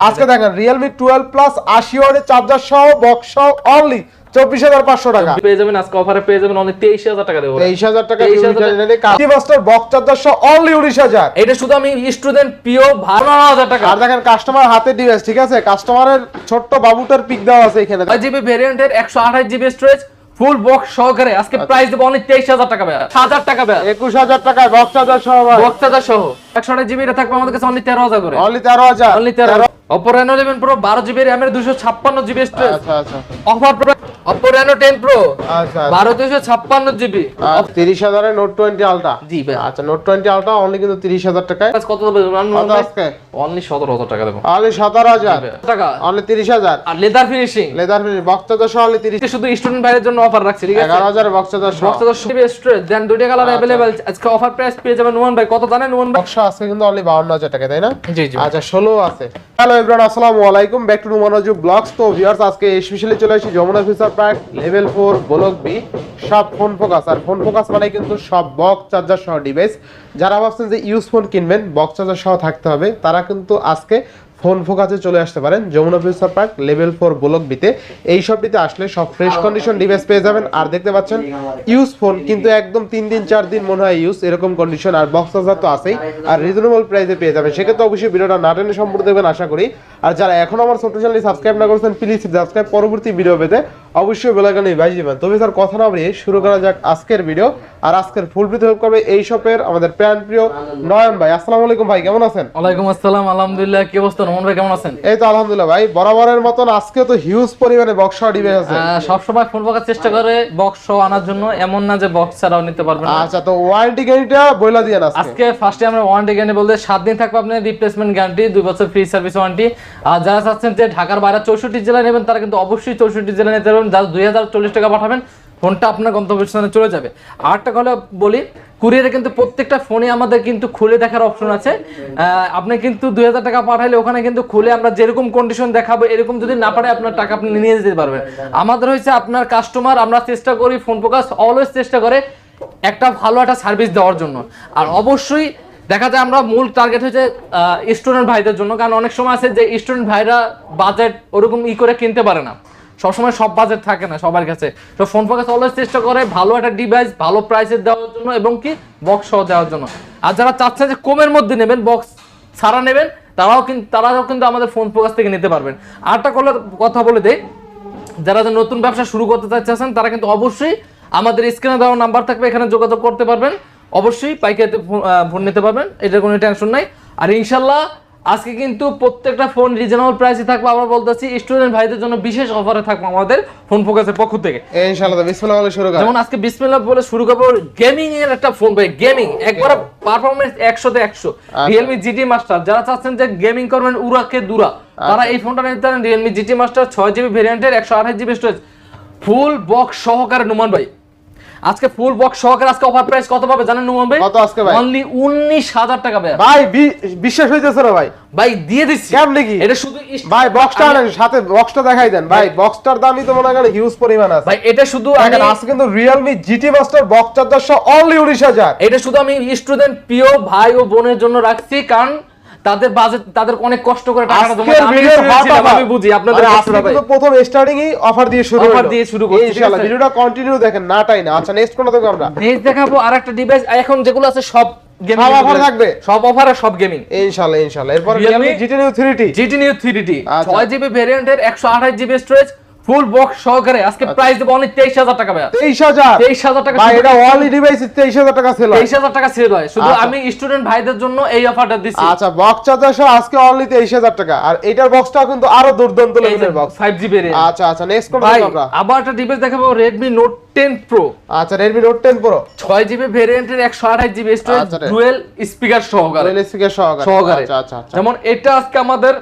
আজকে দেখেন Realme twelve plus আশি ওয়ার্ডের চার্জার সহ বক্স সহ অনলি চব্বিশ হাজার পাঁচশো টাকা। পেয়ে যাবেন আজকে অফারে পেয়ে যাবেন তেইশ হাজার টাকা দেবো। তেইশ হাজার টাকা 23,000 কাটি মাস্টার বক্স চার্জার সহ অনলি উনিশ হাজার। এটা শুধু আমি স্টুডেন্ট পিও ভালো হাজার টাকা। আর দেখেন কাস্টমার হাতে ডিভাইস ঠিক আছে? কাস্টমারের ছোট্ট বাবুটার পিক দেওয়া আছে এখানে। জিবি ভ্যারিয়েন্টের একশো আঠাশ জিবি স্টোরেজ ফুল বক্স সহকারে আজকে প্রাইস দেবো অনলি তেইশ হাজার টাকা ব্যয় হাজার টাকা ব্যয় একুশ হাজার টাকায় বক্স চার্জার সহ বক্স চার্জার সহ। একশো আঠাশ জিবি থাকবে আমাদের কাছে অনলি তেরো হাজার করে। অনলি তেরো হাজার। অনলি তেরো অপো রেনো ইলেভেন প্রো বারো জিবি দুশো ছাপ্পান্ন জিবি আচ্ছা আচ্ছা। অপো রেনো টেন প্রো আচ্ছা বারো দুশো ছাপ্পান্ন জিবি তিরিশ হাজারের নোট টোয়েন্টি আলটা জি ভাই আচ্ছা নোট টোয়েন্টি আলটা অনলি কিন্তু তিরিশ হাজার টাকায়। কত দেবে? অনলি সতেরো হাজার টাকা দেবো। অনলি সতেরো হাজার। টাকা? অনলি তিরিশ হাজার। আর leather finishing leather finish box charger সহ অনলি তিরিশ শুধু স্টুডেন্ট ভাইয়ের জন্য অফার রাখছি ঠিক আছে? এগারো হাজার বক্স চার্জার সহ বক্স চার্জার দেন দুইটা কালার অ্যাভেলেবেল আজকে অফার প্রাইস পেয়ে যাবেন নুমান ভাই। কত জানেন নুমান ভাই? বক্স আজকে কিন্তু অনলি বাউন্ন হাজার টাকা তাই না? জি জি। আচ্ছা ষোলো আছে। হ্যালো এভরিওয়ান আসসালামু আলাইকুম। ব্যাক টু মনোজু ব্লগস তো ভিউয়ার্স আজকে স্পেশালি চলে এসেছি Jamuna Future Park level four block B সব ফোন ফোকাস আর ফোন ফোকাস মানে কিন্তু সব বক্স চার্জার সহ ডিভাইস যারা ভাবছেন যে ইউজ ফোন কিনবেন বক্স চার্জার সহ থাকতে হবে তারা কিন্তু আজকে ফোন ফোকাসে চলে আসতে পারেন। Jamuna Future Park, level four block বিতে। এই সবটিতে আসলে সব ফ্রেশ কন্ডিশন ডিভাইস পেয়ে যাবেন। আর দেখতে পাচ্ছেন ইউজ ফোন কিন্তু একদম তিন দিন, চার দিন মনে হয় ইউজ এরকম কন্ডিশন আর বক্স চার্জার তো আছেই। আর রিজনেবল প্রাইসে পেয়ে যাবেন। সেক্ষেত্রে অবশ্যই ভিডিওটা না টেনে সম্পূর্ণ দেখবেন, আশা করি। আর যারা এখন আমার ছোট চ্যানেল সাবস্ক্রাইব না করেছেন প্লিজ সাবস্ক্রাইব পরবর্তী ভিডিও পেতে অবশ্যই বেলাকানে বাজ দিবেন। তবে স্যার, কথা না বাড়িয়ে শুরু করা যাক আজকের ভিডিও আর আজকের ফুল ভিডিও হেল্প করবে এই শপের আমাদের প্যান প্রিয় নয়ন ভাই। আসসালামু আলাইকুম ভাই, কেমন আছেন? ওয়ালাইকুম আসসালাম, আলহামদুলিল্লাহ। কি অবস্থা ভাই কেমন আছেন? এই তো আলহামদুলিল্লাহ ভাই বরাবরের মতন আজকে তো হিউজ পরিমাণে বক্স ডিভাইস আছে। সব সময় ফোন চেষ্টা করে বক্স আনার জন্য এমন না যে বক্স ছাড়াও নিতে পারবেন আচ্ছা তো ওয়ারেন্টি গ্যারান্টিটা বইলা দিয়ে আজকে? আজকে ফার্স্টে আমরা ওয়ারেন্টি গ্যারান্টি বলতে সাত দিন থাকবে আপনার রিপ্লেসমেন্ট গ্যারান্টি দুই বছর ফ্রি সার্ভিস ওয়ারেন্টি আর যারা চাচ্ছেন যে ঢাকার বাইরে চৌষট্টি জেলায় নেবেন তারা কিন্তু অবশ্যই চৌষট্টি জেলায় নিতে পারবেন। যারা দুই হাজার চল্লিশ টাকা পাঠাবেন ফোনটা আপনার গন্তব্যস্থানে চলে যাবে। আরেকটা কথা বলি, কুরিয়ারে কিন্তু প্রত্যেকটা ফোনে আমাদের কিন্তু খুলে দেখার অপশন আছে। আপনি কিন্তু দুই হাজার টাকা পাঠাইলে ওখানে কিন্তু খুলে আমরা যেরকম কন্ডিশন দেখাবো, এরকম যদি না পারে আপনার টাকা আপনি নিয়ে যেতে পারবেন। আমাদের হয়েছে আপনার কাস্টমার আমরা চেষ্টা করি ফোন প্রকাশ অলওয়েজ চেষ্টা করে একটা ভালো একটা সার্ভিস দেওয়ার জন্য। আর অবশ্যই দেখা যায় আমরা মূল টার্গেট হচ্ছে স্টুডেন্ট ভাইদের জন্য। কারণ অনেক সময় আছে যে স্টুডেন্ট ভাইরা বাজেট ওরকম ই করে কিনতে পারে না। সবসময় সব বাজেট থাকে না সবার কাছে। তো ফোন ফোকাস অলওয়েজ চেষ্টা করে ভালো একটা ডিভাইস ভালো প্রাইসে দেওয়ার জন্য এবং কি বক্স সহ দেওয়ার জন্য। আর যারা চাচ্ছেন যে কমের মধ্যে নেবেন বক্স ছাড়া নেবেন, তারাও কিন্তু তারাও কিন্তু আমাদের ফোন ফোকাস থেকে নিতে পারবেন। আরেকটা কথা বলে দেয় যারা যে নতুন ব্যবসা শুরু করতে চাচ্ছেন, তারা কিন্তু অবশ্যই আমাদের স্ক্রিনে দেওয়া নাম্বার থাকবে, এখানে যোগাযোগ করতে পারবেন। অবশ্যই পাইকারিতে ফোন নিতে পারবেন, এটার কোনো টেনশন নাই। আর ইনশাল্লাহ আজকে কিন্তু প্রত্যেকটা ফোন রিজনেবল প্রাইসে থাকবে। আমরা বলতেছি স্টুডেন্ট ভাইদের জন্য বিশেষ অফারে থাকবে আমাদের ফোন ফোকাসের পক্ষ থেকে। ইনশাআল্লাহ বিসমিল্লাহ বলে শুরু করা। যেমন আজকে বিসমিল্লাহ বলে শুরু করব গেমিং এর একটা ফোন ভাই গেমিং একবার পারফরমেন্স একশোতে একশো। রিয়েলমি জিটি মাস্টার যারা চাচ্ছেন যে গেমিং করবেন উরাকে দুরা তারা এই ফোনটা নিতে পারেন। জিটি মাস্টার ছয় জিবি ভেরিয়েন্টের একশো আঠাশ জিবি স্টোরেজ ফুল বক্স সহকারে নুমান ভাই। আজকে ফুল বক্স সহকারে আজকে অফার প্রাইস কত পাবে জানেন নুমান ভাই? কত আজকে ভাই? অনলি উনিশ হাজার টাকা ভাই। ভাই বিশ্বাস হইতেছে না ভাই। ভাই দিয়ে দিচ্ছি। কেমনে কি? এটা শুধু ভাই বক্সটা সাথে বক্সটা দেখাই দেন। ভাই বক্সটার দামই তো মনে করেন হিউজ পরিমাণ আছে। ভাই এটা শুধু আমি- আজকে কিন্তু Realme GT master box charger সহ অনলি উনিশ হাজার। এটা শুধু আমি স্টুডেন্ট প্রিয় ভাই ও বোনের জন্য রাখছি কারণ তাদের বাজেট তাদের অনেক কষ্ট করে টাকাটা আমি বুঝি আপনাদের আজকে। প্রথম স্টার্টিং এই অফার দিয়ে শুরু Offer দিয়ে শুরু করছি, ইনশাআল্লাহ ভিডিওটা কন্টিনিউ দেখেন নাটাই না আচ্ছা নেক্সট কোন দেখব আমরা? নেক্সট দেখাবো আরেকটা ডিভাইস এখন যেগুলো আছে সব গেমিং সব থাকবে? অফার সব গেমিং ইনশাআল্লাহ ইনশাআল্লাহ। এরপর Realme- Realme GT Neo 3T GT Neo three T. ছয় জিবি ভ্যারিয়েন্টের একশো আঠাশ জিবি স্টোরেজ ফুল বক্স সহকারে আজকে প্রাইস দেবো অনেক তেইশ হাজার টাকা ভাই 23000 তেইশ হাজার টাকা এটা অনলি ডিভাইস 23000 টাকা সেল তেইশ হাজার টাকা সেল হয়। শুধু আচ্ছা। আমি স্টুডেন্ট ভাইদের জন্য এই অফারটা দিচ্ছি আচ্ছা বক্স চার্জার সহ আজকে অনলি 23000 টাকা। আর এটার বক্সটা কিন্তু আরও দুর্দান্ত লেভেলের বক্স ফাইভ জিবি আচ্ছা আচ্ছা নেক্সট কোন আমরা? আবার একটা ডিভাইস দেখাবো রেডমি নোট টেন প্রো আচ্ছা রেডমি নোট 10 প্রো ছয় জিবি ভেরিয়েন্টের একশো আঠাশ জিবি স্টোরেজ আচ্ছা ডুয়েল স্পিকার সহকারে। স্পিকার সহকারে। সহকারে। আচ্ছা আচ্ছা আচ্ছা। যেমন এটা আজকে আমাদের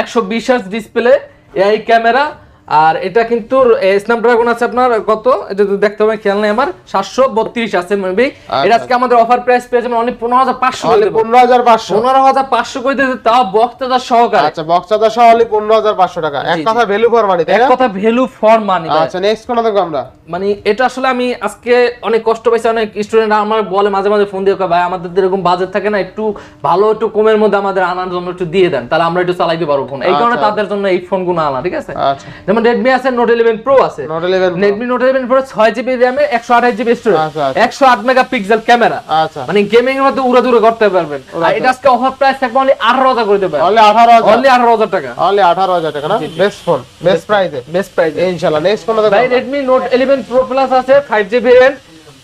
একশো বিশ ডিসপ্লে এআই ক্যামেরা আর এটা কিন্তু স্ন্যাপড্রাগন আছে আপনার কত? এটা দেখতে হবে খেয়াল নাই আমার সাতশো বত্রিশ আছে মেবি এটা আজকে আমাদের অফার প্রাইস পেয়ে যাবেন অনলি পনেরো হাজার পাঁচশো পনেরো হাজার পাঁচশো। পনেরো হাজার পাঁচশো করে দিতে তাও বক্তাদার সহকারে। আচ্ছা চার্জার সহ অনলি পনেরো হাজার পাঁচশো টাকা। এক কথা ভ্যালু ফর মানি এক কথা ভ্যালু ফর মানি আচ্ছা নেক্সট কোন দেখব আমরা? মানে এটা আসলে আমি আজকে অনেক কষ্ট পাইছি অনেক স্টুডেন্ট আমার বলে মাঝে মাঝে ফোন দিয়ে ভাই আমাদের এরকম বাজেট থাকে না একটু ভালো একটু কমের মধ্যে আমাদের আনার জন্য একটু দিয়ে দেন তাহলে আমরা একটু চালাইতে পারব ফোন এই কারণে আচ্ছা। তাদের জন্য এই ফোনগুলো আনা ঠিক আছে? আচ্ছা। যেমন Redmi আছে Note 11 Pro আছে। Note 11 Redmi Note 11 Pro 6GB RAM এর 128GB স্টোরেজ আচ্ছা, আচ্ছা। একশো আট মেগা পিক্সেল ক্যামেরা আচ্ছা। মানে গেমিং এর মধ্যে উড়া দূরে করতে পারবেন। আর এটা আজকে অফার প্রাইস থাকবে অনলি আঠারো হাজার করে দেবেন অনলি আঠারো হাজার। অনলি আঠারো হাজার টাকা। অনলি আঠারো হাজার টাকা না? বেস্ট ফোন বেস্ট প্রাইসে বেস্ট প্রাইস ইনশাল্লাহ নেক্সট কোন ভাই Redmi Note eleven Pro Plus আছে ফাইভ RAM র্যাম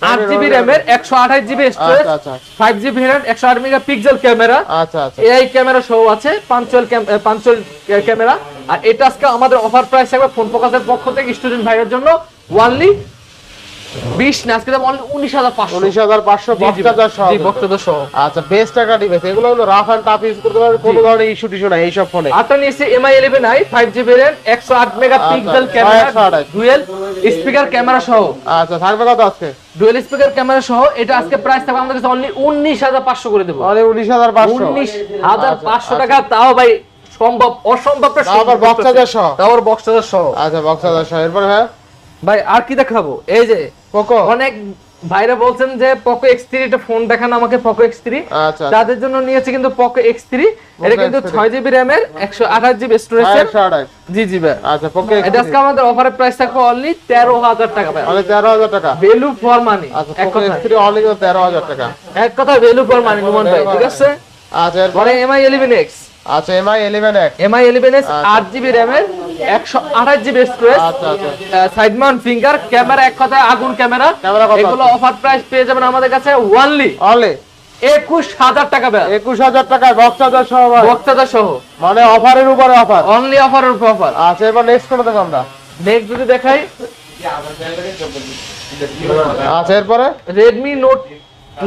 আট জিবি একশো আঠাশ জিবি স্টোরেজ আচ্ছা আচ্ছা ফাইভ জিবি র্যাম একশো আট মেগা পিক্সেল ক্যামেরা আচ্ছা আচ্ছা। এআই ক্যামেরা সহ আছে পাঞ্চুয়াল পাঞ্চুয়াল ক্যামেরা আর এটা আজকে আমাদের অফার প্রাইস থাকবে ফোন ফোকাসের পক্ষ থেকে স্টুডেন্ট ভাইয়ের জন্য। ওয়ানলি বিশ না আজকে দাম উনিশ হাজার পাঁচশো। উনিশ হাজার পাঁচশো চার্জার সহ আচ্ছা বেস্ট একটা ডিভাইস এগুলো হলো রাফ অ্যান্ড টাফ ইউজ করতে পারবে কোনো ধরনের ইস্যু টিস্যু নাই এইসব ফোনে আটটা নিয়েছে Mi eleven i five GB RAM একশো আট মেগা পিক্সেল আচ্ছা, ক্যামেরা 128 ডুয়েল স্পিকার ক্যামেরা সহ। আচ্ছা থাকবে কত আজকে? ডুয়েল স্পিকার ক্যামেরা সহ এটা আজকে প্রাইস থাকবে আমাদের কাছে অনলি উনিশ হাজার পাঁচশো করে দেবো। উনিশ হাজার পাঁচশো। উনিশ হাজার পাঁচশো টাকা তাও ভাই সম্ভব অসম্ভবটা box charger সহ? তাও সহ। আচ্ছা সহ। এরপরে হ্যাঁ ভাই আর কি দেখাবো? এই যে পোকো? অনেক ভাইরা বলছেন যে পকো এক্স থ্রি এটা ফোন দেখান আমাকে পকো এক্স থ্রি আচ্ছা তাদের জন্য নিয়েছে কিন্তু পকো এক্স থ্রি এটা কিন্তু ছয় জিবি র্যামের একশো আঠাশ জিবি আঠাশ জি জি ভাই। আচ্ছা পোকো এটা আজকে আমাদের অফারের প্রাইস থাকবে অনলি তেরো হাজার টাকা ভাই। তেরো হাজার টাকা। ভ্যালু ফর মানি আচ্ছা এক কথা অনলি তেরো হাজার টাকা। এক কথা ভ্যালু ফর মানি নুমান ভাই ঠিক আছে? আচ্ছা মানে এমআই ইলেভেন এক্স আচ্ছা Mi eleven X Mi eleven S আট জিবি র্যামের একশো আঠাশ জিবি স্টোরেজ আচ্ছা আচ্ছা। সাইড মাউন্ট ফিঙ্গার ক্যামেরা এক কথায় আগুন ক্যামেরা এগুলো অফার প্রাইস পেয়ে যাবেন আমাদের কাছে ওয়ানলি অনলি একুশ হাজার টাকা একুশ হাজার টাকায় বক্স সহ ভাই। সহ। মানে অফারের উপরে অফার অনলি অফারের উপর অফার আচ্ছা এবার নেক্সট কোন দেখো আমরা? নেক্সট যদি দেখাই। আচ্ছা এরপরে? রেডমি নোট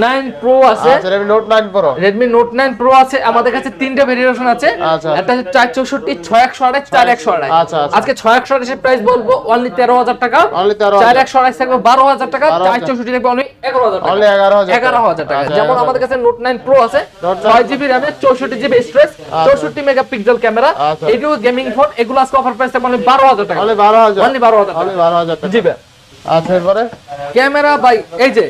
নাইন প্রো আছে। আচ্ছা Redmi Note nine Pro Redmi Note nine Pro আছে। আমাদের কাছে তিনটা ভেরিয়েশন আছে। আচ্ছা। একটা হচ্ছে চার চৌষট্টি ছয় একশো আড়াই চার একশো আড়াই আচ্ছা। আজকে ছয় একশো আড়াইশের প্রাইস বলব অনলি তেরো হাজার টাকা। অনলি তেরো চার হাজার একশো আড়াইশ থাকবে বারো হাজার টাকা। 12,000 চার চৌষট্টি থাকবে অনলি এগারো হাজার টাকা। অনলি এগারো হাজার এগারো হাজার টাকা। আচ্ছা, যেমন আমাদের কাছে নোট নাইন প্রো আছে Note 9 ছয় জিবি র্যামে চৌষট্টি জিবি স্টোরেজ চৌষট্টি মেগা পিক্সেল ক্যামেরা। এগুলো গেমিং ফোন এগুলো আজকে অফার প্রাইস অনলি বারো হাজার টাকা। অনলি বারো হাজার। অনলি বারো হাজার টাকা। বারো হাজার টাকা। জি ভাই। আচ্ছা এরপরে? ক্যামেরা বাই এই যে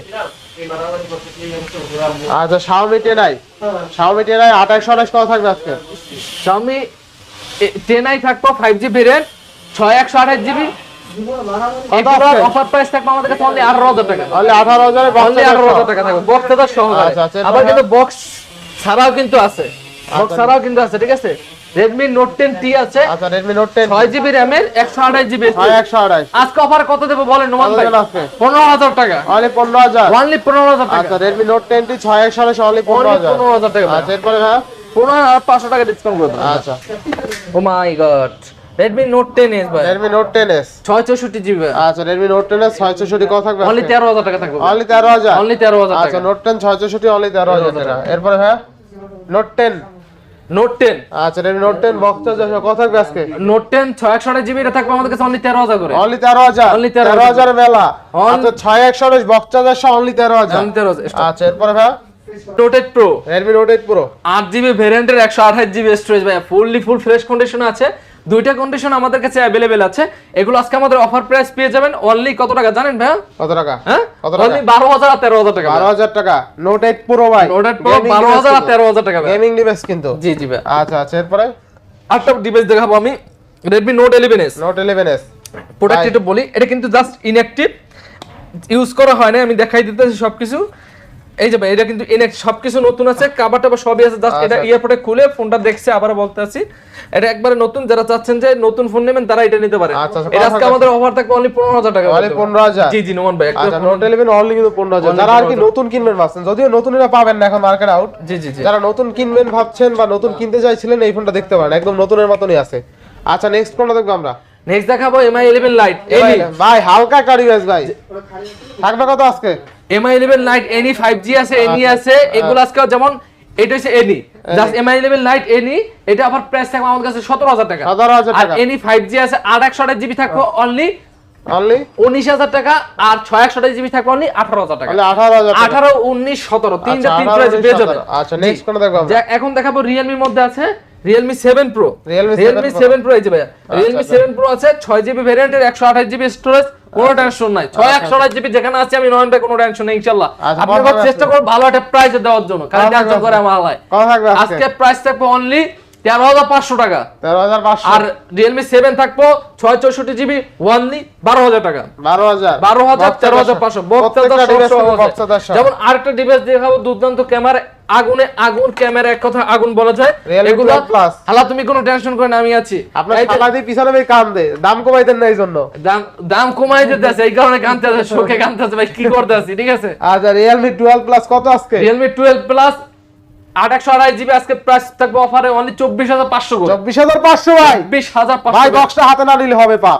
আচ্ছা Xiaomi ten i Xiaomi ten i আঠাশশো আঠাশ থাকবে আজকে। Xiaomi টেন আই থাকব ফাইভ জিবি র্যাম ছয় একশো আঠাশ জিবি আছে? অফার প্রাইস থাকবে আমাদের কাছে অনলি আঠারো হাজার টাকা। অনলি আঠারো হাজারে অনলি আঠারো হাজার টাকা থাকবে। বক্স তো সহকারে আচ্ছা, আচ্ছা, আবার কিন্তু বক্স ছাড়াও কিন্তু আছে। বক্স আচ্ছা। ছাড়াও কিন্তু আছে ঠিক আছে? রেডমি নোট টেন টি আছে। আচ্ছা ছয় জিবি র্যামের একশো আঠাশ জিবি ছয় একশো আঠাশ। আজকে অফার কত দেবো বলেন নোমান ভাই? দেন আজকে? পনেরো হাজার টাকা। অনলি পনেরো হাজার। অনলি পনেরো হাজার টাকা। আচ্ছা টি ছয় একশো আঠাশ অনলি পনেরো অনলি হাজার। পনেরো হাজার টাকা আচ্ছা এরপরে হ্যাঁ হাজার পাঁচশো টাকা ডিসকাউন্ট করে দেবো আচ্ছা। ও my God Note ten S ভাই। রেডমি নোট টেন এস ছয় জিবি আচ্ছা রেডমি নোট টেন এস ছয় চৌষট্টি কত থাকবে? অনলি তেরো হাজার টাকা থাকবে অনলি তেরো হাজার? অনলি তেরো হাজার আচ্ছা টাকা। নোট টেন ছয় চৌষট্টি অনলি তেরো হাজার টাকা। এরপরে হ্যাঁ নোট টেন নোট টেন আচ্ছা Redmi Note ten box charger কত থাকবে আজকে? নোট টেন ছয় একশো আঠাশ জিবি এটা থাকবে আমাদের কাছে অনলি তেরো হাজার করে। অনলি তেরো হাজার? Only তেরো হাজার। মেলা আচ্ছা ছয় একশো আঠাশ বক্স চার্জার সহ অনলি তেরো হাজার। অনলি তেরো হাজার আচ্ছা এরপরে Note eight Pro Redmi Note Pro আট জিবি ভেরিয়েন্টের একশো আঠাশ জিবি স্টোরেজ ভাই ফুললি ফুল ফ্রেশ কন্ডিশন আছে। দুইটা কন্ডিশন আমাদের কাছে অ্যাভেলেবেল আছে। এগুলো আজকে আমাদের অফার প্রাইস পেয়ে যাবেন। অনলি কত টাকা জানেন ভাই কত টাকা? হ্যাঁ? অনলি বারো হাজার আর তেরো হাজার টাকা বারো হাজার টাকা। নোট এইট প্রো ভাই। নোটেড প্রো বারো হাজার আর তেরো হাজার টাকা ভাই গেমিং ডিভাইস কিন্তু। জি জি ভাই আচ্ছা আচ্ছা এরপরে? আরেকটা ডিভাইস দেখাবো আমি। Note eleven S Note eleven S product একটু বলি এটা কিন্তু জাস্ট ইনঅ্যাক্টিভ ইউজ করা হয় না আমি দেখাই দিতেছি সবকিছু। এই যে ভাই এটা কিন্তু ইনঅ্যাক্ট সবকিছু নতুন আছে কাবার টাবার সবই আছে জাস্ট এটা আচ্ছা। ইয়ারপোর্টে খুলে ফোনটা দেখছে আবার বলতে আছি। এটা একবারে নতুন যারা চাচ্ছেন যে নতুন ফোন নেবেন তারা এটা নিতে পারে। আচ্ছা, আচ্ছা, এটা আজকে আমাদের অফার থাকবে অনলি পনেরো হাজার টাকা অনলি পনেরো হাজার? জি জি নোমান ভাই আচ্ছা নোট ইলেভেন অনলি কিন্তু পনেরো হাজার। Only যারা আর কি নতুন কিনবেন ভাবছেন যদিও নতুন এটা পাবেন না এখন মার্কেট আউট জি জি জি। যারা নতুন কিনবেন ভাবছেন বা নতুন কিনতে চাইছিলেন এই ফোনটা দেখতে পারেন একদম নতুনের মতনই আছে। আচ্ছা নেক্সট কোনটা দেখব আমরা। নেক্সট দেখাবো এমআই ইলেভেন লাইট এনি ভাই হালকা কারিগজ ভাই। থাকবে কত আজকে? Mi eleven Lite NE five G আছে এনি আচ্ছা। আছে এগুলো আজকে যেমন এটা হচ্ছে NE just Mi eleven Lite NE এটা আবার প্রাইস থাকবে আমাদের কাছে সতেরো হাজার টাকা। 17,000 আর টাকা। এনি ফাইভ জি আছে জিবি থাকবে অনলি অনলি উনিশ হাজার টাকা আর ছয় একশো আঠাশ জিবি থাকবে অনলি আঠারো হাজার টাকা। অনলি আঠারো হাজার টাকা। আঠারো উনিশ সতেরো তিনটা আচ্ছা, তিন 18, প্রাইস 19, পেয়ে যাবে আচ্ছা নেক্সট কোন দেখব এখন দেখাবো রিয়েলমির মধ্যে আছে। Realme seven Pro Realme 7 Realme Pro। Seven Pro এই যে ভাইয়া। রিয়েলমি আচ্ছা। সেভেন প্রো আছে ছয় জিবি ভ্যারিয়েন্টের একশো আঠাশ জিবি স্টোরেজ কোনো টেনশন নাই। ছয় একশো আঠাশ জিবি যেখানে আছে আমি নয়ন ভাই কোনো টেনশন নেই ইনশাল্লাহ। আচ্ছা, আপনি চেষ্টা করব করুন ভালো একটা প্রাইস দেওয়ার জন্য। কারণ টেনশন করে? আমার আজকে। প্রাইস থাকবে অনলি তেরো হাজার পাঁচশো টাকা। তেরো হাজার পাঁচশো। আর রিয়েলমি সেভেন থাকব ছয় চৌষট্টি জিবি ওয়ানলি বারো হাজার টাকা। বারো হাজার। বারো হাজার তেরো হাজার পাঁচশো। প্রত্যেকটা device কিন্তু বক্স বক্স চারশো। যেমন আরেকটা ডিভাইস দেখাবো দুর্দান্ত ক্যামেরা আগুনে আগুন ক্যামেরা এক কথা আগুন বলা যায়। এগুলো হালা তুমি কোনো টেনশন করে না আমি আছি। আপনার দিয়ে পিছনে ভাই কান দে দাম কমাইতেন না এই জন্য। দাম দাম কমাই দিতে আছে এই কারণে কানতে আছে শোকে কানতে আছে ভাই কি করতে আছি ঠিক আছে? আচ্ছা রিয়েলমি টুয়েলভ প্লাস কত আজকে? রিয়েলমি টুয়েলভ প্লাস আট একশো আড়াই জিবি আজকে প্রাইস থাকবে অফারে অনলি চব্বিশ হাজার পাঁচশো চব্বিশ হাজার পাঁচশো ভাই। চব্বিশ হাজার ভাই বক্সটা হাতে না নিলে হবে পা।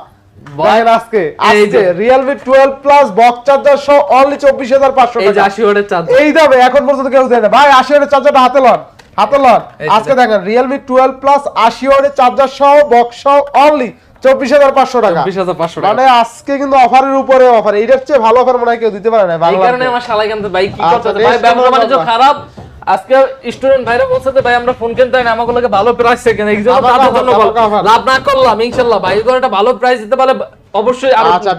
আজকে। আজকে Realme twelve Plus box charger সহ অনলি চব্বিশ হাজার পাঁচশো আশি ওয়াটের চার্জ এই দামে এখন পর্যন্ত কেউ দেয় না। ভাই আশি ওয়াটের চার্জারটা হাতে লন। হাতে লন। আজকে দেখেন। রিয়েলমি টুয়েলভ প্লাস আশি ওয়াটের চার্জার সহ বক্স সহ অনলি চব্বিশ হাজার পাঁচশো টাকা। চব্বিশ হাজার পাঁচশো মানে আজকে কিন্তু অফারের উপরে অফার। এইটার চেয়ে ভালো অফার মনে হয় কেউ দিতে পারে না এই কারণে আমার শালাই কানতে ভাই কি আচ্ছা, করতে ভাই ব্যবসা বাণিজ্য খারাপ। আজকে স্টুডেন্ট ভাইরা বলছে যে ভাই আমরা ফোন কিনতে না আমাকে লোকে ভালো প্রাইস তাদের জন্য। লাভ না করলাম ইনশাআল্লাহ ভাই একটা ভালো প্রাইস দিতে পারলে অবশ্যই আরও আচ্ছা,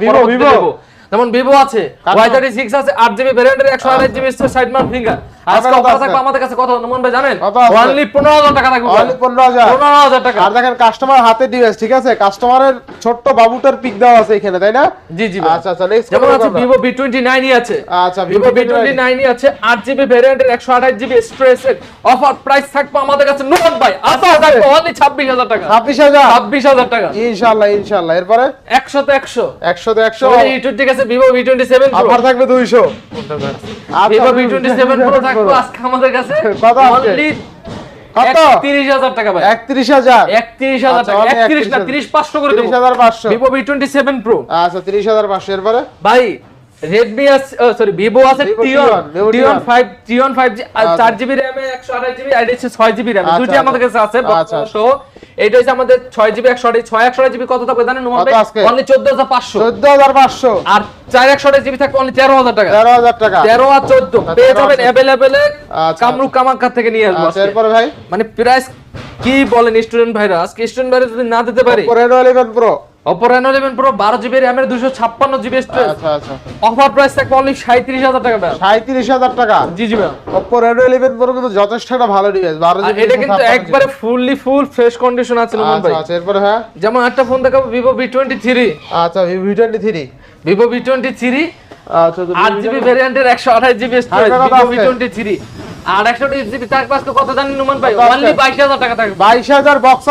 যেমন ভিভো আছে কার ওয়াই থার্টি সিক্স আছে আট জিবি ভ্যারিয়েন্টের একশো আঠাশ জিবি সাইড মাউন্ট ফিঙ্গার আজকে অফার থাকবে আমাদের কাছে কত মন ভাই জানেন? অনলি পনেরো হাজার টাকা থাকবে অনলি পনেরো হাজার। পনেরো হাজার টাকা। আর দেখেন কাস্টমার হাতে ডিভাইস ঠিক আছে? কাস্টমারের ছোট্ট বাবুটার পিক দেওয়া আছে এখানে তাই না? জি জি আচ্ছা আচ্ছা নেক্সট যেমন আছে ভিভো বি টোয়েন্টি আছে। আচ্ছা, Vivo বি টোয়েন্টি আছে আট জিবি ভ্যারিয়েন্টের একশো স্টোরেজ অফার প্রাইস থাকবে আমাদের কাছে নোট ভাই। আচ্ছা থাকবে অনলি টাকা। টাকা। এরপরে? তো তো আছে অফার থাকবে টোয়েন্টি আজকে আমাদের কাছে? কত? অনলি কত? তিরিশ হাজার টাকা ভাই। একত্রিশ হাজার? একত্রিশ হাজার আচ্ছা, টাকা। only একত্রিশ না 31,000 পাঁচশো করে তিরিশ দেবো হাজার পাঁচশো। ভিভো ভি সেভেন প্রো আচ্ছা তিরিশ হাজার পাঁচশো। এরপরে? ভাই রেডমি আছে সরি ভিভো আছে Vivo T1 Tion, Vivo T1 Tion। 5 T one 5 জি আচ্ছা। 4 জিবি র‍্যাম 128 জিবি আর হচ্ছে 6 জিবি র‍্যাম আচ্ছা, দুটি আচ্ছা। আমাদের কাছে আছে আচ্ছা, আচ্ছা। সো এটা হচ্ছে আমাদের 6 জিবি 128 6 128 জিবি কত থাকবে জানেন নোমান কত ভাই আজকে? অনলি 14500 চোদ্দ হাজার পাঁচশো আর 4 128 জিবি থাকবে অনলি 13000 টাকা তেরো হাজার টাকা 13 আর 14 পেয়ে 13 যাবেন আছে। अवेलेबल আচ্ছা, কামরুক কামাখ্যা থেকে নিয়ে আসবো আচ্ছা আজকে। এরপরে ভাই মানে প্রাইস কি বলেন স্টুডেন্ট ভাইরা আজকে স্টুডেন্ট ভাইরা যদি না দিতে পারি Reno eleven Pro Oppo Reno 11 Pro 12 GB RAM এর 256 জিবি স্টোরেজ আচ্ছা আচ্ছা অফার প্রাইস থাকবে অনলি 37000 টাকা ভাই সাঁত্রিশ হাজার টাকা? জি জি ভাই ওপো রেনো ইলেভেন প্রো কিন্তু যথেষ্ট একটা ভালো ডিভাইস বারো জিবি এটা কিন্তু একবারে ফুললি ফুল ফ্রেশ কন্ডিশন আছে নোমান আচ্ছা ভাই। আচ্ছা এরপরে হ্যাঁ? যেমন একটা ফোন দেখাবো ভিভো ভি টোয়েন্টি থ্রি আচ্ছা V twenty three Vivo V twenty three আচ্ছা আট জিবি ভ্যারিয়েন্টের একশো আঠাশ GB storage Vivo V twenty three আর একশো জিবি কত নোমান ভাই অনলি টাকা থাকবে। বক্স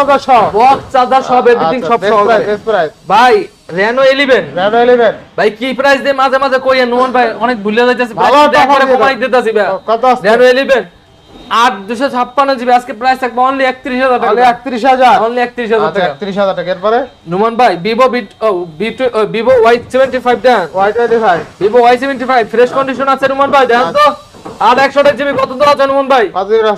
বক্স চার্জার এডিটিং আচ্ছা, সব সহ প্রাইস ভাই রেনো ইলেভেন রেনো ইলেভেন ভাই কি প্রাইস দিয়ে মাঝে মাঝে কই নোমান ভাই অনেক ভুলে যাইতেছে। ভালো একটা একবারে offer দিয়ে কমাই দাও। ভাই। কত আছে রেনো ইলেভেন আট দুশো ছাপ্পান্ন জিবি আজকে প্রাইস থাকবে অনলি একত্রিশ হাজার টাকা। একত্রিশ হাজার? অনলি একত্রিশ হাজার আচ্ছা টাকা। একত্রিশ হাজার টাকা। এরপরে? নুমান ভাই Vivo Vivo Y seventy five then Y twenty five Vivo Y seventy five fresh condition আছে নুমান ভাই দেন তো। আট একশো জিবি কত দেওয়া আছে নুমান ভাই?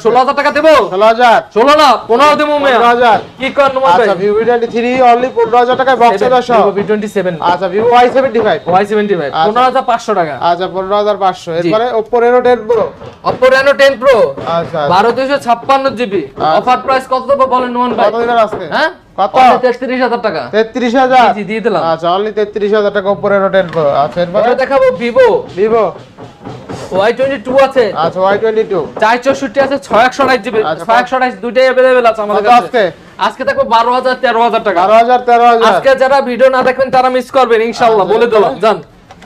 ষোলো হাজার টাকা দেবো? ষোলো হাজার। ষোলো না পনেরো দেবো হাজার। কি কর নুমান ভাই? আচ্ছা ভিভো টোয়েন্টি থ্রি অনলি পনেরো হাজার টাকায় বক্স হাজার ভিভো টোয়েন্টি সেভেন আচ্ছা Vivo Y seventy five Y seventy five আচ্ছা। পনেরো হাজার পাঁচশো টাকা। আচ্ছা পনেরো হাজার পাঁচশো। এরপরে Oppo Reno ten Pro Oppo Reno ten Pro আচ্ছা। বারো দুশো ছাপ্পান্ন জিবি। অফার প্রাইস কত দেবো বলেন নুমান ভাই? কত দিনের আজকে? হ্যাঁ? কত? তেত্রিশ হাজার টাকা। তেত্রিশ হাজার। জি, জি, দিয়ে দিলাম। আচ্ছা অনলি তেত্রিশ হাজার টাকা ওপো রেনো আচ্ছা এরপরে? দেখাবো ভিভো ভিভো আছে। আচ্ছা আছে জিবি। আচ্ছা, আছে আমাদের কাছে। আজকে? থাকবে টাকা। যারা ভিডিও না দেখবেন তারা মিস করবেন ইনশাল্লাহ আচ্ছা, বলে দিলাম। জান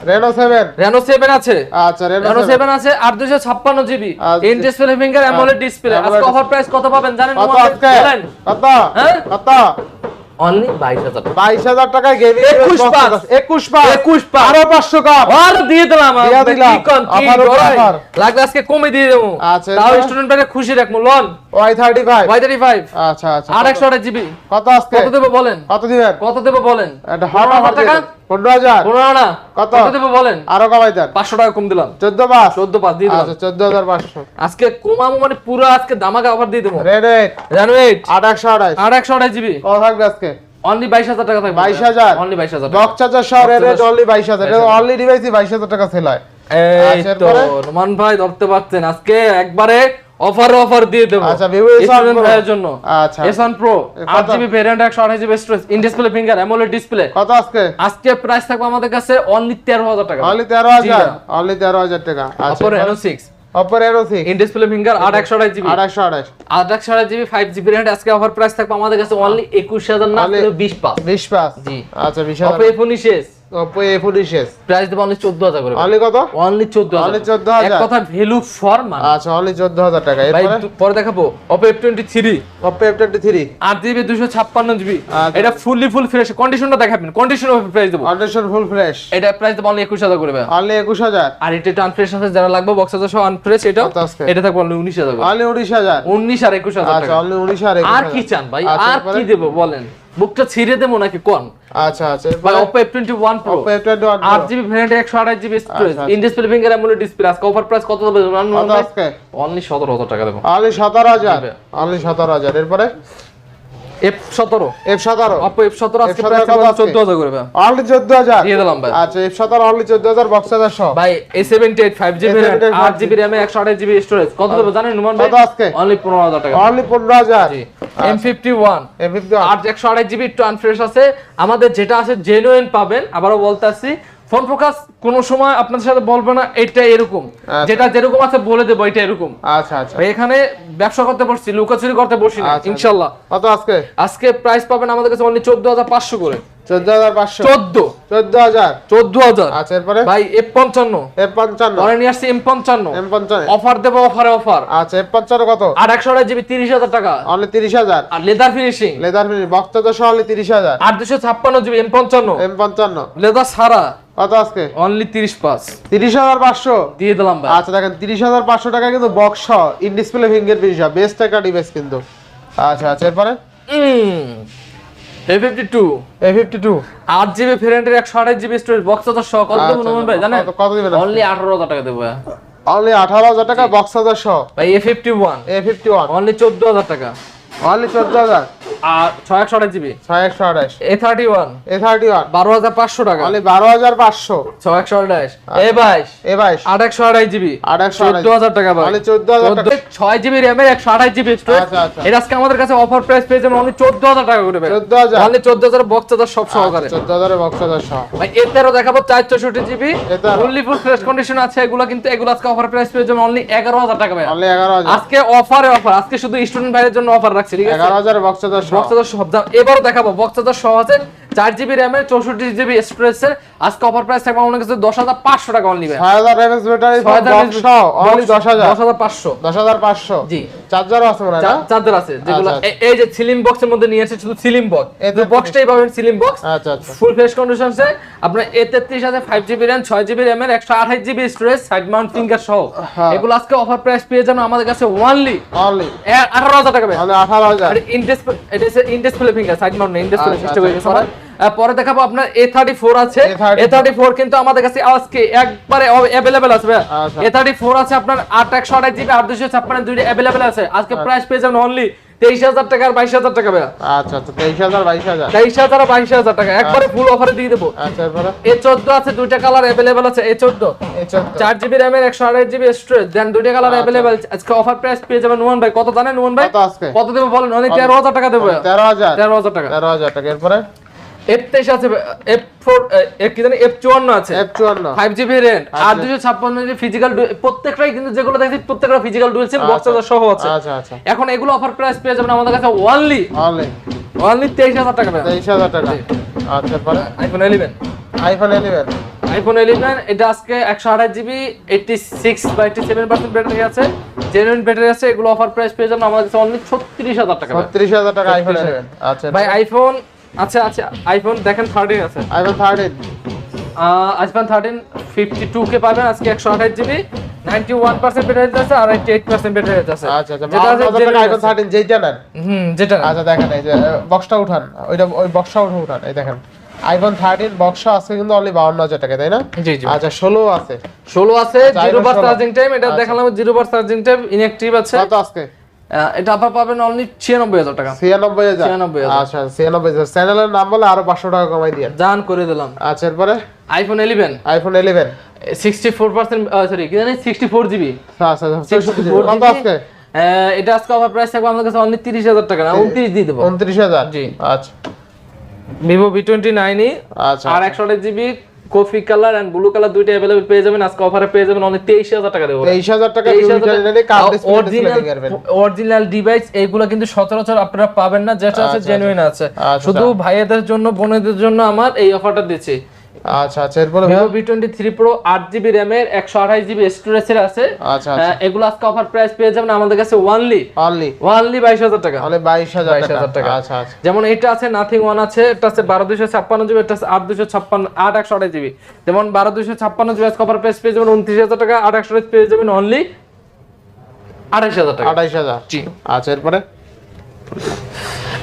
রেনো সেভেন রেনো সেভেন আছে। আচ্ছা রেনো রেনো সেভেন সেভেন আছে আট দুশো ছাপ্পান্ন GB. In display finger AMOLED display আজকে অফার প্রাইস কত পাবেন জানেন কত কত? হ্যাঁ? কত? অনলি বাইশ হাজার টাকা। বাইশ হাজার টাকায় গেবি 21 পাস 21 পাস 21 পাস আরও পাঁচশো কাপ। আর দিয়ে দিলাম আমি। কি কোন কি উপর লাগলে আজকে কমে দিয়ে দেব। আচ্ছা, তাও? স্টুডেন্ট খুশি রাখব। Loan. Y thirty five Y thirty five আচ্ছা আচ্ছা। আর একশো আঠাশ জিবি কত আজকে? কত দেব বলেন? কত দিবেন? কত দেবো বলেন? হট পনেরো টাকা? পনেরো হাজার। পনেরো না কত? দেবো বলেন? আরও কমাই দেন। পাঁচশো টাকা কম দিলাম। চোদ্দ পাঁচ। চোদ্দ পাঁচ দিয়ে দিলাম। চোদ্দ হাজার পাঁচশো। আজকে কমাবো মানে পুরো আজকে দামাকা অফার দিয়ে দেবো। রেড এইট জানো এইট আট একশো আঠাইশ আর একশো আঠাশ জিবি। কত থাকবে আজকে? অনলি বাইশ হাজার টাকা থাকবে। 22,000? অনলি বাইশ হাজার বক্স চার্জার সহ রেড এইট 22,000 অনলি বাইশ হাজার। অনলি ডিভাইসই বাইশ হাজার টাকা সেল হয়। এই তো? রোমান ভাই ধরতে পারছেন। আজকে একবারে অফার অফার দিয়ে দেবো। আচ্ছা, Vivo S1 Student Pro? ভাইয়ের জন্য। আচ্ছা। S1 Pro কত? 8 GB variant 128 GB storage in display finger AMOLED display কত আজকে? আজকে প্রাইস থাকবে আমাদের কাছে অনলি 13000 টাকা। অনলি তেরো জি হাজার না। অনলি তেরো হাজার টাকা। আচ্ছা Oppo Reno 6 অপর এরো six in display finger 828 GB আট একশো আঠাইশ 828 জিবি 5 জিবি র্যাম আজকে অফার প্রাইস থাকবে আমাদের কাছে অনলি 21000 না Only- 20 পাস বিশ পাঁচ। জি। আচ্ছা বিশ হাজার। Oppo A19 শেষ। প্রাইস দেবো অনলি 14000 করে। অনলি কত? অনলি 14000 Only 14,000 এক কথা ভ্যালু ফর মানে আচ্ছা অনলি চোদ্দ হাজার টাকা। পরে দেখাবো। Oppo F23 Oppo F twenty three আট জিবি দুশো ছাপ্পান্ন জিবি আচ্ছা। এটা ফুললি ফুল ফ্রেশ কন্ডিশনটা দেখাবেন। কন্ডিশন প্রাইস দেবো। কন্ডিশন ফুল ফ্রেশ এটা প্রাইস দেবো অনলি একুশ হাজার করে। অনলি একুশ হাজার। আর এটা একটু আনফ্রেশ আছে যারা লাগবে বক্স আছে সব আনফ্রেশ এটা এটা থাকবে অনলি উনিশ হাজার অনলি উনিশ হাজার। উনিশ আর একুশ হাজার আচ্ছা অনলি উনিশ আর আর কি চান ভাই? আচ্ছা, আর কি দেবো বলেন? বুকটা ছিঁড়ে দেবো নাকি কোন? আচ্ছা আচ্ছা ভাই এরপরে Oppo F21 Pro Oppo F twenty one আট জিবি ভ্যারিয়েন্ট একশো আঠাশ GB storage in display finger AMOLED display আজকে অফার প্রাইস কত দেবে? অনলি সতেরো হাজার টাকা দেবো। অনলি সতেরো হাজার? জি। অনলি সতেরো হাজার। এরপরে? এফ সতেরো। এফ সতেরো। অপো এফ সতেরো আজকে প্রাইস কত আজকে? চোদ্দ হাজার করে ভাই। অনলি চোদ্দ হাজার? দিয়ে দিলাম ভাই। আচ্ছা এফ সতেরো অনলি চোদ্দ হাজার বক্স হাজার সহ ভাই এইট ফাইভ জিবি A78 আট জিবি র্যামে একশো আঠাশ জিবি স্টোরেজ কত দেবো জানেন নুমান ভাই? কত আজকে? অনলি পনেরো হাজার টাকা। অনলি পনেরো হাজার? M fifty one F fifty আর একশো আঠাশ জিবি একটু আনফ্রেশ আছে। আমাদের যেটা আছে জেনুইন পাবেন। আবারও বলতে আসছি ফোন ফোকাস কোন সময় আপনাদের সাথে বলব না এটা এরকম। আচ্ছা। যেটা যেরকম আছে বলে দেবো এটা এরকম। আচ্ছা আচ্ছা। এখানে ব্যবসা করতে বসছি লুকাচুরি করতে বসি না ইনশাআল্লাহ ইনশাল্লাহ। কত আজকে? আজকে প্রাইস পাবেন আমাদের কাছে অনলি চোদ্দ হাজার পাঁচশো করে। অফার দেবো অফারে অফার। আচ্ছা এফ পঞ্চান্ন কত? আর একশো আঠাশ জিবি তিরিশ হাজার টাকা। অনলি তিরিশ হাজার। আর leather finishing. Leather finish. Charger only তিরিশ হাজার। আর দুশো ছাপ্পান্ন জিবি এম পঞ্চান্ন এম পঞ্চান্ন লেদার সারা। কত আজকে? অনলি তিরিশ পাঁচ। তিরিশ হাজার পাঁচশো। দিয়ে দিলাম ভাই। আচ্ছা দেখেন তিরিশ হাজার পাঁচশো টাকা কিন্তু বক্স সহ ইন ডিসপ্লে ফিঙ্গার প্রিন্ট সহ বেস্ট একটা ডিভাইস কিন্তু। আচ্ছা আচ্ছা এরপরে? A fifty two A fifty two আট জিবি ভেরিয়েন্টের একশো আঠাশ জিবি স্টোরেজ বক্স হাজার সহ। কত দেবো আচ্ছা, ভাই জানেন? কত- দিবেন অনলি আঠারো হাজার টাকা দেবো অনলি আঠারো হাজার টাকা বক্স হাজার সহ। ভাই A fifty one A fifty one only চোদ্দ হাজার টাকা। অনলি চোদ্দ হাজার। আর ছয় একশো আঠাশ জিবি? ছয় একশো আঠাশ। A thirty one. A thirty one. বারো হাজার পাঁচশো টাকা। অনলি বারো হাজার পাঁচশো। ছয় একশো আঠাশ। এ বাইশ। এ বাইশ। আট একশো আঠাশ জিবি। টাকা ভাই। অনলি চোদ্দ হাজার টাকা। চোদ্দ- ছয় জিবি র্যামের একশো আঠাশ জিবি স্টোরেজ আচ্ছা, আচ্ছা। এটা আজকে আমাদের কাছে অফার প্রাইস পেয়ে যাবেন অনলি চোদ্দ হাজার টাকা করে চোদ্দ হাজার। অনলি চোদ্দ হাজার বক্স চার্জার সব সহকারে। চোদ্দ হাজারের বক্স হাজার সহ ভাই এ তেরো দেখাবো চার চৌষট্টি GB. A13 fully full fresh condition আছে এগুলো কিন্তু এগুলো আজকে অফার প্রাইস পেয়ে যাবেন অনলি এগারো হাজার টাকা ভাই। অনলি এগারো হাজার। আজকে অফারে অফার আজকে শুধু স্টুডেন্ট ভাইয়ের জন্য অফার রাখছি। ঠিক আছে? এগারো হাজারের বক্স হাজার সহ বক্স সব দাম। এবারও দেখাবো। বক্স চার্জার সহ আছে। চার জিবি র্যামের চৌষট্টি জিবি স্টোরেজের আজকে অফার প্রাইস থাকবে আমার কাছে দশ হাজার পাঁচশো টাকা অনলি ভাই। ছয় হাজার ব্যাটারি দশ হাজার দশ হাজার। পাঁচশো। দশ হাজার পাঁচশো। জি। চার্জারও আছে মনে হয় চার্জার আছে যেগুলো আচ্ছা, এই যে বক্সের মধ্যে নিয়ে শুধু বক্স এই বক্সটাই পাবেন বক্স আচ্ছা আচ্ছা। ফুল ফ্রেশ কন্ডিশন আছে। আপনার এ তেত্রিশ আছে ফাইভ জিবি র্যাম ছয় জিবি র্যামের একশো আঠাশ GB storage side mount finger সহ। হ্যাঁ। এগুলো আজকে অফার প্রাইস পেয়ে যাবেন আমাদের কাছে ওয়ানলি অনলি আঠারো হাজার টাকা। আঠারো হাজার। আর ইন ডিসপ্লে এটা হচ্ছে in display finger side mount in display আচ্ছা, আচ্ছা, পরে দেখাবো আপনার এ থার্টি ফোর আছে এ থার্টি ফোর কিন্তু আমাদের কাছে আজকে একবারে অ্যাভেলেবেল আছে আচ্ছা। এ থার্টি ফোর আছে আপনার আট একশো আঠাশ জিবি আট দুশো ছাপ্পান্ন দুইটা অ্যাভেলেবেল আছে। আজকে আচ্ছা। প্রাইস পেয়ে যাবেন অনলি তেইশ হাজার টাকা আর বাইশ হাজার টাকা আচ্ছা আচ্ছা তেইশ হাজার বাইশ হাজার। তেইশ হাজার আর বাইশ হাজার টাকা। একবারে ফুল অফারে দিয়ে দেবো। আচ্ছা এ চোদ্দ আছে দুইটা কালার অ্যাভেলেবেল আছে এ চোদ্দ। চার জিবি একশো আঠাশ জিবি স্টোরেজ দেন দুইটা কালার অ্যাভেলেবেল আজকে অফার প্রাইস পেয়ে যাবেন নুমান ভাই। কত জানেন নুমান ভাই? কত দেবো বলেন? অনেক তেরো হাজার টাকা দেবো তেরো হাজার। তেরো হাজার টাকা। তেরো হাজার টাকা। এরপরে? এফ তেইশ আছে এফ ফোর কি জানি এফ চুয়ান্ন আছে। এফ চুয়ান্ন। Five GB. আর দুশো ছাপ্পান্ন জিবি ফিজিক্যাল প্রত্যেকটাই কিন্তু যেগুলো দেখছি প্রত্যেকটা ফিজিক্যাল ডুয়েল সিম বক্স আচ্ছা। সহ আছে। আচ্ছা আচ্ছা। এখন এগুলো অফার প্রাইস পেয়ে যাবেন আমাদের কাছে ওয়ানলি ওয়ানলি তেইশ হাজার টাকা তেইশ হাজার টাকা। আচ্ছা iPhone eleven iPhone iPhone eleven এটা আজকে একশো আঠাশ জিবি এইটটি সিক্স বা এইটটি সেভেন পার্সেন্ট ব্যাটারি আছে। জেনুইন ব্যাটারি আছে এগুলো অফার প্রাইস পেয়ে যাবেন আমাদের কাছে অনলি ছত্রিশ হাজার টাকা। ছত্রিশ হাজার টাকা আইফোন 36,000 আচ্ছা ভাই আইফোন আচ্ছা আচ্ছা আইফোন দেখেন থার্টিন আছে। IPhone thirteen iPhone thirteen fifty two K পাবেন আজকে একশো আঠাশ GB ninety one percent battery আছে আর এইটি এইট পার্সেন্ট ব্যাটারি আছে। আচ্ছা আচ্ছা যেটা আছে আইফোন থার্টিন নেন। হুম আচ্ছা দেখেন এই যে বক্সটা উঠান। ওইটা ওই বক্সটা উঠে উঠান এই দেখেন। আইফোন থার্টিন বক্স আজকে কিন্তু অনলি বাউন্ন হাজার টাকা তাই না? জি জি। আচ্ছা ষোলো আছে। ষোলো আছে জিরো বার চার্জিং টাইম এটা আচ্ছা। দেখালাম জিরো বার চার্জিং টাইম ইনঅ্যাক্টিভ আছে। কত আজকে? এটা আপনার পাবেন অনলি ছিয়ানব্বই হাজার টাকা। ছিয়ানব্বই হাজার? 96,000 আচ্ছা ছিয়ানব্বই হাজার। চ্যানেলের নাম বলে আরও পাঁচশো টাকা কমাই দিয়ে। জান করে দিলাম। আচ্ছা এরপরে? IPhone eleven iPhone eleven sixty four percent sorry কি জানি? সিক্সটি ফোর জিবি আচ্ছা জিবি। কত আজকে? এটা আজকে অফার প্রাইস থাকবে আমাদের কাছে অনলি তিরিশ হাজার টাকা না উনত্রিশ দিয়ে দেবো। উনত্রিশ হাজার? জি। আচ্ছা। ভিভো ভি টোয়েন্টি নাইনই আচ্ছা আর একশো আঠাশ GB coffee colour and blue colour দুইটা अवेलेबल পেয়ে যাবেন। আজকে অফারে পেয়ে যাবেন অনলি তেইশ হাজার টাকা দেবো তেইশ হাজার টাকা কার্ড ডিসপ্লে অরিজিনাল ডিভাইস এইগুলো কিন্তু সচরাচর আপনারা পাবেন না যেটা আছে জেনুইন আছে। আচ্ছা, শুধু ভাইয়াদের জন্য বোনেদের জন্য আমার এই অফারটা দিচ্ছি। আচ্ছা আচ্ছা এরপরে Vivo V twenty three Pro আট জিবি র্যামের একশো আঠাশ জিবি স্টোরেজের আছে। আচ্ছা আচ্ছা। এগুলো আজকে অফার প্রাইস পেয়ে যাবেন আমাদের কাছে ওয়ানলি অনলি ওয়ানলি বাইশ হাজার টাকা। অনলি বাইশ হাজার 22,000 টাকা। টাকা। আচ্ছা আচ্ছা। যেমন এটা আছে নাথিং ওয়ান আছে এটা আছে বারো দুশো ছাপ্পান্ন জিবি এটা আছে আট দুশো ছাপ্পান্ন আট একশো আঠাশ জিবি যেমন বারো দুশো ছাপ্পান্ন জিবি কভার প্রাইস পেয়ে যাবেন উনত্রিশ হাজার টাকা আট একশো পেয়ে যাবেন অনলি আঠাশ হাজার টাকা। আঠাইশ হাজার। জি। আচ্ছা এরপরে?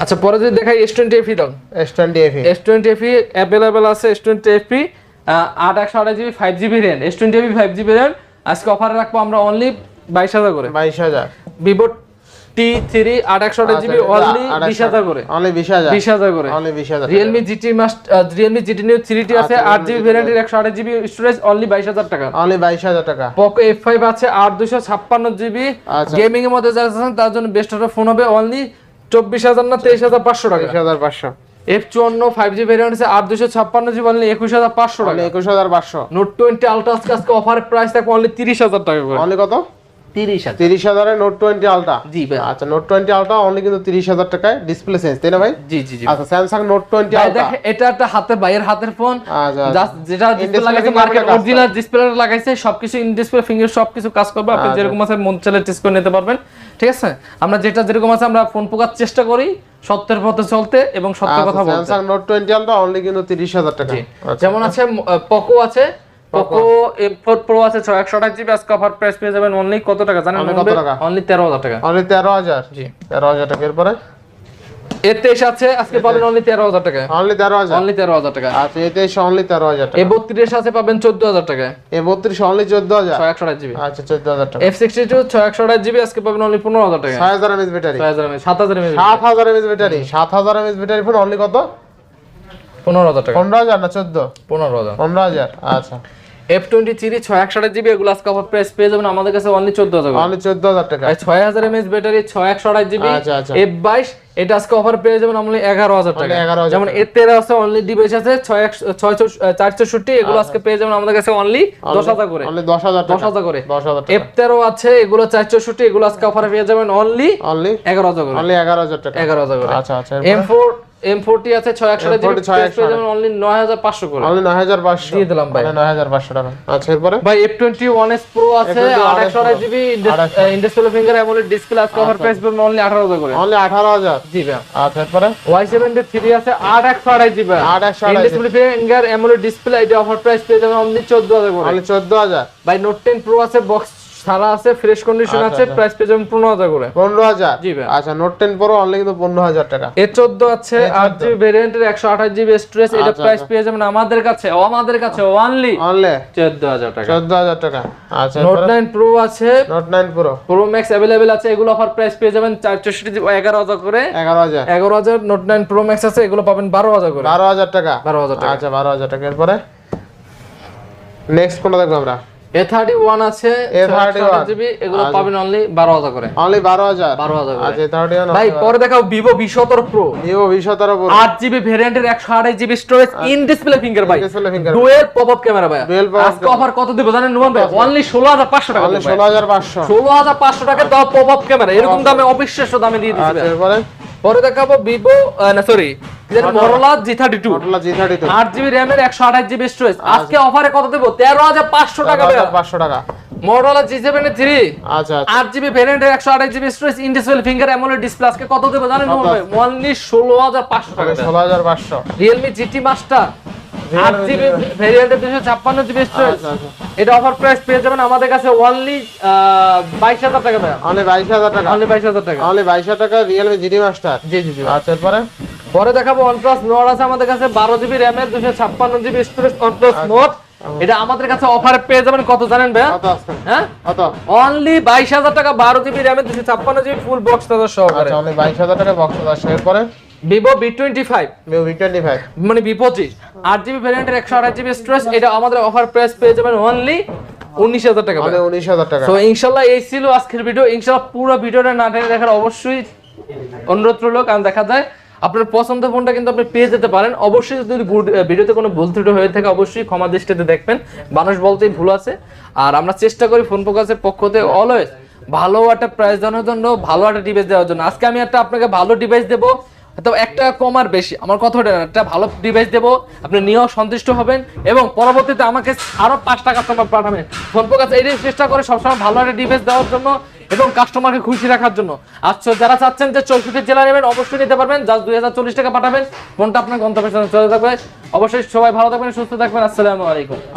আচ্ছা পরে যদি দেখাই এস টোয়েন্টি এফি দাও S twenty FE S twenty FE available আছে এস টোয়েন্টি এফি আট একশো আঠাশ GB five GB RAM S twenty FE five GB RAM আজকে অফারে রাখব আমরা অনলি বাইশ হাজার করে। বাইশ হাজার। ভিভো টি থ্রি আট একশো আঠাশ জিবি অনলি বিশ হাজার করে। অনলি বিশ হাজার। বিশ হাজার করে। অনলি বিশ হাজার। Realme GT Master Realme GT Neo three T আছে আচ্ছা, আট জিবি ভ্যারিয়েন্টের একশো আঠাশ জিবি স্টোরেজ অনলি বাইশ হাজার টাকা। অনলি বাইশ হাজার টাকা। পোকো এফ ফাইভ আছে আট দুশো ছাপ্পান্ন জিবি আচ্ছা। গেমিং এর মধ্যে যারা আছেন তার জন্য বেস্ট একটা ফোন হবে অনলি চব্বিশ হাজার না তেইশ হাজার পাঁচশো টাকা? হাজার পাঁচশো। এফ চুয়ান্ন ফাইভ জি ভ্যারিয়েন্ট আছে আট দুশো ছাপ্পান্ন জি বললে একুশ হাজার পাঁচশো টাকা। একুশ হাজার পাঁচশো। নোট টোয়েন্টি আলট্রা আজকে আজকে অফার প্রাইস থাকবে অনলি তিরিশ হাজার টাকা করে। অনলি কত? তিরিশ হাজার। তিরিশ হাজারের নোট টোয়েন্টি আলট্রা জি ভাই। আচ্ছা নোট টোয়েন্টি আলট্রা অনলি কিন্তু তিরিশ হাজার টাকায় ডিসপ্লে চেঞ্জ তাই না ভাই? জি জি জি। আচ্ছা স্যামসাং নোট টোয়েন্টি আলট্রা এটা একটা হাতের বাইরের হাতের ফোন আচ্ছা যেটা ডিসপ্লে লাগাইছে মার্কেট অরিজিনাল ডিসপ্লে লাগাইছে সবকিছু ইন ডিসপ্লে ফিঙ্গার সবকিছু কাজ করবে। আপনি আচ্ছা। যেরকম আছে মন চাইলে টেস্ট করে নিতে পারবেন। ঠিক আছে? আমরা যেটা যেরকম আছে আমরা ফোন পোকার চেষ্টা করি সত্যের পথে চলতে এবং সত্য কথা বলতে। Samsung note twenty ultra only কিন্তু তিরিশ হাজার টাকা। আচ্ছা। যেমন আছে পকো আছে পকো এম ফোর প্রো আছে ছয় একশো আঠাশ জিবি আজকে অফার প্রাইস পেয়ে যাবেন অনলি কত টাকা? জানেন কত টাকা? অনলি তেরো হাজার টাকা। অনলি তেরো হাজার? জি। তেরো হাজার টাকা। এরপরে? এর আছে আজকে পাবেন অনলি তেরো হাজার টাকা। অনলি তেরো হাজার? অনলি তেরো হাজার টাকা। আচ্ছা এতে এসে অনলি তেরো হাজার এ টাকা বত্রিশ আছে পাবেন চোদ্দ হাজার টাকা। এ বত্রিশ অনলি চোদ্দ হাজার? ছয় একশো আঠাশ জিবি আচ্ছা চোদ্দ হাজার টাকা। এফ সিক্সটি টু ছয় একশো আঠাশ জিবি আজকে পাবেন অনলি পনেরো হাজার টাকা। ছয় হাজার এমএস ব্যাটারি। ছয় হাজার mAh, সাত হাজার mAh, সাত হাজার এমএস ব্যাটারি। সাত হাজার এমএস ব্যাটারি ফোন অনলি কত? পনেরো হাজার টাকা। পনেরো হাজার না চোদ্দ? পনেরো হাজার। পনেরো হাজার আচ্ছা। এফ টোয়েন্টি থ্রি ছয় একশো আঠাশ জিবি এগুলো আজকে অফার প্রাইস পেয়ে যাবেন আমাদের কাছে অনলি চোদ্দ হাজার। অনলি চোদ্দ হাজার টাকা। ছয় হাজার এমএস ব্যাটারি ছয় একশো আঠাশ জিবি আচ্ছা, আচ্ছা। এফ বাইশ এটা আজকে অফার পেয়ে যাবেন অনলি এগারো হাজার টাকা। যেমন এর তেরো আছে অনলি ডিভাইস আছে ছয় একশো ছয় চার চৌষট্টি এগুলো আজকে পেয়ে যাবেন আমাদের কাছে অনলি দশ হাজার করে। দশ হাজার দশ টাকা হাজার করে এফ তেরো আছে এগুলো চার চৌষট্টি এগুলো আজকে অফার পেয়ে যাবেন অনলি অনলি এগারো হাজার করে। অনলি এগারো হাজার টাকা। এগারো হাজার করে। আচ্ছা আচ্ছা এম ফোর এম ফোরটি আছে ছয় M40 জিবি ছয় পেয়ে যাবেন অনলি নয় হাজার পাঁচশো করে। অনলি নয় হাজার পাঁচশো। দিয়ে দিলাম ভাই। নয় হাজার পাঁচশো টাকা। আচ্ছা এরপরে? ভাই F twenty one S pro আছে F21 আট একশো আঠাশ GB industrial finger AMOLED display আজকে অফার প্রাইস পাবেন অনলি করে। অনলি জি ভাই। আচ্ছা এরপরে? আছে GB. Industrial finger AMOLED display এটা অফার প্রাইস পেয়ে যাবেন অনলি করে। অনলি ভাই নোট টেন প্রো আছে বক্স সারা আছে ফ্রেশ কন্ডিশন আচ্ছা, আছে আচ্ছা। প্রাইস পেয়ে যাবেন পনেরো হাজার করে। পনেরো হাজার? জি ভাই। আচ্ছা নোট টেন প্রো অনলি কিন্তু পনেরো হাজার টাকা। এ চোদ্দ আছে আট জিবি ভ্যারিয়েন্টের একশো আঠাশ জিবি স্টোরেজ এটা আচ্ছা, প্রাইস আচ্ছা। পেয়ে যাবেন আমাদের কাছে ও আমাদের কাছে অনলি অনলি চোদ্দ হাজার টাকা। চোদ্দ হাজার টাকা। আচ্ছা নোট নাইন প্রো আছে। Note nine pro pro max available আছে এগুলো অফার প্রাইস পেয়ে যাবেন চার চৌষট্টি জিবি এগারো হাজার করে। এগারো হাজার। এগারো হাজার নোট নাইন প্রো ম্যাক্স আছে এগুলো পাবেন বারো হাজার করে। বারো হাজার টাকা? বারো হাজার টাকা। আচ্ছা বারো হাজার টাকা। এরপরে? নেক্সট কোনটা দেখব আমরা? এ থার্টি ওয়ান আছে A31 জিবি এগুলো আচ্ছা। পাবেন অনলি বারো হাজার করে। অনলি করে। আচ্ছা থার্টি ওয়ান ভাই পরে দেখাও ভিভো বি সতেরো প্রো ভিভো ভি সতেরো জিবি ভ্যারিয়েন্টের একশো আঠাশ GB storage in display finger ভাই। Display finger dual pop up camera ভাই। আজকে অফার কত দিব জানেন নুমান ভাই? অনলি ষোলো হাজার পাঁচশো টাকা অনলি টাকা দাও ক্যামেরা এরকম দামে অবিশ্বাস্য দামে দিয়ে দিচ্ছে আচ্ছা পরে দেখাবো ভিভো না sorry Motorola G thirty two Motorola G thirty two আট জিবি র্যামের একশো আঠাশ জিবি স্টোরেজ আজকে অফারে কত দেবো? তেরো হাজার পাঁচশো টাকা পাঁচশো টাকা। মরোলা জি সেভেন থ্রি আচ্ছা আট জিবি ভ্যারিয়েন্টের একশো আঠাশ GB storage in display finger AMOLED display আজকে কত দেবো জানেন অনলি ষোলো হাজার পাঁচশো টাকা ষোলো হাজার পাঁচশো। রিয়েলমি জিটি মাস্টার আট জিবি ভ্যারিয়েন্টের দুশো ছাপ্পান্ন জিবি স্টোরেজ আচ্ছা আচ্ছা। এটা অফার প্রাইস পেয়ে যাবেন আমাদের কাছে অনলি বাইশ হাজার টাকা অনলি বাইশ হাজার টাকা। অনলি বাইশ হাজার টাকা। অনলি বাইশ হাজার টাকা রিয়েলমি জিডি মাস্টার জি জি জি। আচ্ছা এরপরে? পরে দেখাবো OnePlus নোট আছে আমাদের কাছে বারো জিবি র্যামের দুশো ছাপ্পান্ন জিবি স্টোরেজ OnePlus নোট এটা আমাদের কাছে অফারে পেয়ে যাবেন কত জানেন আছে? হ্যাঁ? অনলি বাইশ হাজার টাকা বারো জিবি র্যামের দুশো ছাপ্পান্ন জিবি ফুল বক্স সহকারে। আচ্ছা অনলি বাইশ হাজার টাকা বক্স আছে। এরপরে? Vivo V twenty five Vivo V twenty five মানে বি পঁচিশ আট জিবি ভ্যারিয়েন্টের একশো আঠাশ জিবি স্টোরেজ এটা আমাদের অফার প্রাইস পেয়ে যাবেন অনলি উনিশ হাজার টাকা মানে উনিশ হাজার টাকা। তো ইনশাল্লাহ এই ছিল আজকের ভিডিও ইনশাল্লাহ পুরো ভিডিওটা না টেনে দেখার অবশ্যই অনুরোধ রইল কারণ দেখা যায় আপনার পছন্দ ফোনটা কিন্তু আপনি পেয়ে যেতে পারেন। অবশ্যই যদি ভিডিওতে কোনো ভুল ত্রুটি হয়ে থাকে, অবশ্যই ক্ষমা দৃষ্টিতে দেখবেন। মানুষ বলতেই ভুল আছে। আর আমরা চেষ্টা করি ফোন ফোকাসের পক্ষতে অলওয়েজ ভালো একটা প্রাইস দেওয়ার জন্য, ভালো একটা ডিভাইস দেওয়ার জন্য। আজকে আমি একটা আপনাকে ভালো ডিভাইস দেবো। তো একটা কম আর বেশি। আমার কথা না, একটা ভালো ডিভাইস দেবো আপনি নিয়েও সন্তুষ্ট হবেন এবং পরবর্তীতে আমাকে আরও পাঁচটা কাস্টমার পাঠাবেন। ফোন কাছে এটাই চেষ্টা করে সবসময় ভালো একটা ডিভাইস দেওয়ার জন্য এবং কাস্টমারকে খুশি রাখার জন্য। আচ্ছা যারা চাচ্ছেন যে চৌষট্টি জেলা নেবেন অবশ্যই নিতে পারবেন। জাস্ট দুই হাজার চল্লিশ টাকা পাঠাবেন। ফোনটা আপনার গন্তব্যে চলে থাকবে। অবশ্যই সবাই ভালো থাকবেন সুস্থ থাকবেন। আসসালামু আলাইকুম।